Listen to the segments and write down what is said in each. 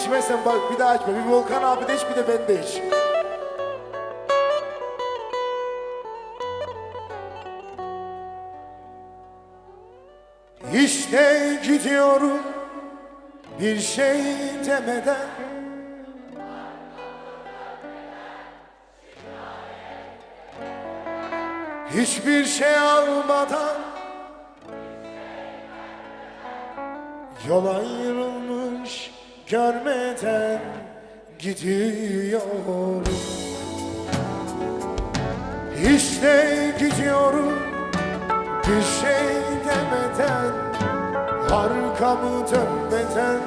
içmezsen bak bir daha içme. Bir Volkan abi de iç bir de ben de iç. İşte gidiyorum bir şey demeden Hiçbir şey almadan Yol ayrılmış görmeden gidiyorum. İşte gidiyorum bir şey demeden Arkamı dönmeden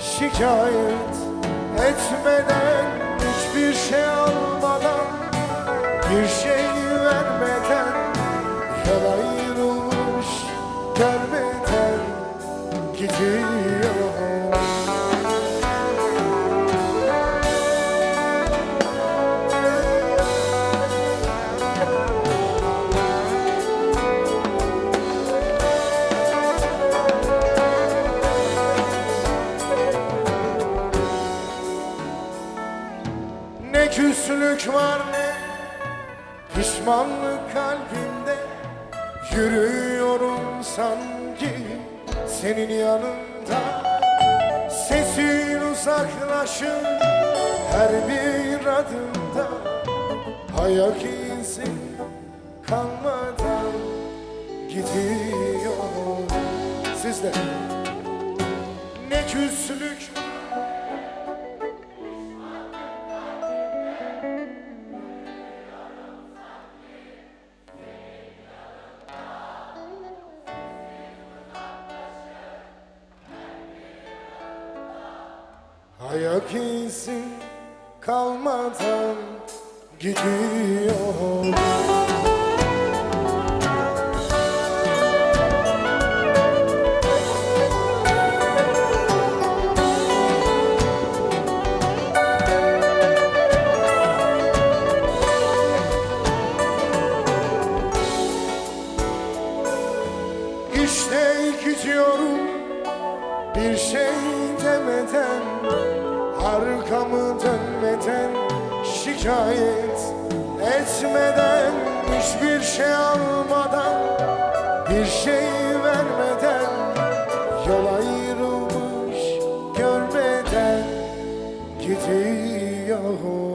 şikayet etmeden Hiçbir şey almadan bir şey küslük var ne pişmanlık kalbimde. Yürüyorum sanki senin yanında. Sesin uzaklaşır her bir adımda. Ayak izin kalmadan gidiyor. Sizde ne küslük Ayak izin kalmadan gidiyor. İşte gidiyorum bir şey demeden Arkamı dönmeden şikayet etmeden Hiçbir şey almadan bir şey vermeden Yol ayrılmış görmeden gidiyor